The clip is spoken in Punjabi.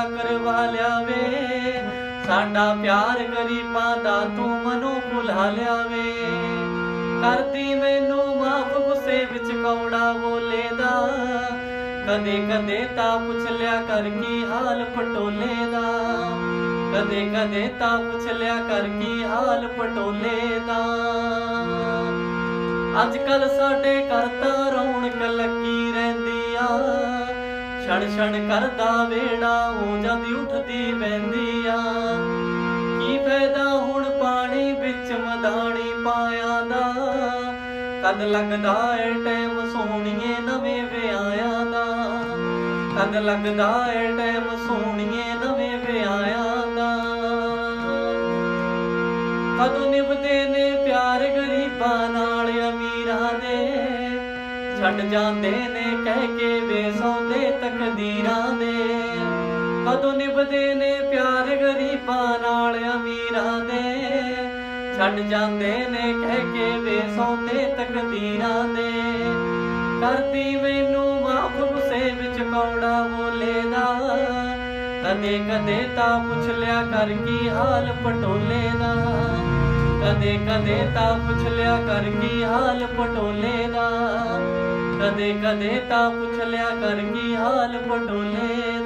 ਪੂਰਾ ਕਰਵਾ ਲਿਆਵੇ। ਸਾਡਾ ਪਿਆਰ ਗਰੀਬਾਂ ਦਾ ਤੂੰ ਮਨੋਂ ਭੁਲਾ ਲਿਆਵੇ। ਕਰਦੀ ਮੈਨੂੰ ਮਾਫ ਗੁੱਸੇ ਵਿੱਚ ਕੌੜਾ ਬੋਲੇ ਦਾ। ਕਦੇ ਕਦੇ ਤਾਂ ਪੁੱਛ ਲਿਆ ਕਰ ਕੀ ਹਾਲ ਪਟੋਲੇ ਦਾ। ਕਦੇ ਕਦੇ ਤਾਂ ਪੁੱਛ ਲਿਆ ਕਰ ਕੀ ਹਾਲ ਪਟੋਲੇ ਦਾ। ਅੱਜ ਕੱਲ ਸਾਡੇ ਘਰ ਤਾਂ ਰੌਣਕ ਲੱਗੀ ਰਹਿੰਦੀ ਛਣ ਛਣ ਕਰਦਾ ਵੇੜਾ ਹੋ ਜਾਂਦੀ ਉੱਠਦੀ ਬੈੰਦੀ ਆ। ਕੀ ਫਾਇਦਾ ਹੁਣ ਪਾਣੀ ਵਿੱਚ ਮਦਾਣੀ ਪਾਇਆ ਦਾ? ਕਦ ਲੱਗਦਾ ਏ ਟਾਈਮ ਸੋਹਣੀਏ ਨਵੇਂ ਵਿਆਹਿਆਂ ਦਾ? ਕਦ ਲੱਗਦਾ ਏ ਟਾਈਮ ਸੋਹਣੀਏ ਨਵੇਂ ਵਿਆਹਿਆਂ ਦਾ? ਕਦੋਂ ਨਿਭਦੇ ਨੇ ਪਿਆਰ ਗਰੀਬਾਂ ਨਾਲ ਅਮੀਰਾਂ ਛੱਡ ਜਾਂਦੇ ਨੇ, ਕਹਿ ਕੇ ਵੇ ਸੌਦੇ ਤਕਦੀਰਾਂ ਦੇ। ਕਦੋਂ ਨਿਭਦੇ ਨੇ ਪਿਆਰ ਗਰੀਬਾਂ ਨਾਲ ਅਮੀਰਾਂ ਦੇ। ਛੱਡ ਜਾਂਦੇ ਨੇ, ਕਹਿ ਕੇ ਵੇ ਸੌਦੇ ਤਕਦੀਰਾਂ ਦੇ। ਕਰਦੀ ਮੈਨੂੰ ਮਾਫ, ਗੁੱਸੇ ਵਿੱਚ ਕੌੜਾ ਬੋਲੇ ਦਾ। ਕਦੇ ਕਦੇ ਤਾਂ ਪੁੱਛ ਲਿਆ ਕਰ ਕੀ ਹਾਲ ਪਟੋਲੇ ਦਾ। ਕਦੇ ਕਦੇ ਤਾਂ ਪੁੱਛ ਲਿਆ ਕਰ ਕੀ ਹਾਲ ਪਟੋਲੇ ਕਦੇ ਕਦੇ ਤਾਂ ਪੁੱਛ ਲਿਆ ਕਰ ਕੀ ਹਾਲ ਪਟੋਲੇ?